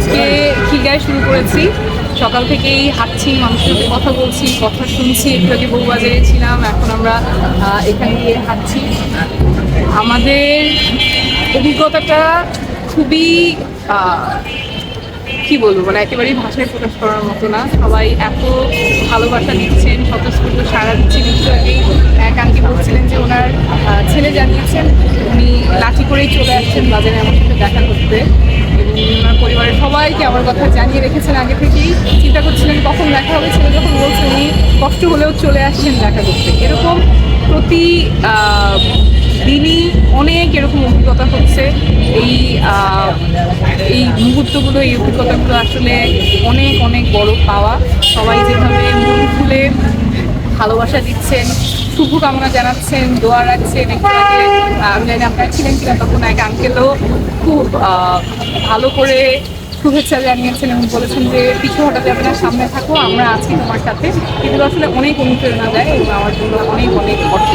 আজকে খিলগায় শুরু করেছি। সকাল থেকেই হাঁটছি, মানুষের সাথে কথা বলছি, কথা শুনছি, একটু আগে বউবাজারে ছিলাম, এখন আমরা এখানে গিয়ে হাঁটছি। আমাদের অভিজ্ঞতাটা খুবই কি বলব মানে একেবারেই ভাষায় প্রকাশ করার মতো না। সবাই এত ভালোবাসা দিচ্ছেন, স্বতঃস্ফূর্ত সারা দিচ্ছেন, একটু আগেই এক আঙ্কি বলছিলেন যে ওনার ছেলে জানিয়েছেন, উনি লাঠি করেই চলে আসছেন বাজারে, আমার সাথে দেখা করতে। আমার কথা জানিয়ে রেখেছেন আগে থেকেই। চিন্তা করছিলেন কখন দেখা হবে, ছেলে যখন বলছে উনি, কষ্ট হলেও চলে আসছেন দেখা করতে এরকম প্রতি দিনই অনেক এরকম অভিজ্ঞতা হচ্ছে। এই এই মুহূর্তগুলো, এই অভিজ্ঞতাগুলো আসলে অনেক অনেক বড় পাওয়া। সবাই যেভাবে মন খুলে ভালোবাসা দিচ্ছেন, শুভকামনা জানাচ্ছেন, দোয়া রাখছেন, একটু আগে আমি জানি আপনারা ছিলেন কিনা তখন এক আঙ্কেলও খুব ভালো করে শুভেচ্ছা জানিয়েছেন এবং বলেছেন যে পিছু হঠাৎ যাবে না সামনে থাকো আমরা আছি তোমার সাথে। কিন্তু আসলে অনেক অনুপ্রেরণা দেয় এবং আমার জন্য অনেক অনেক অর্থ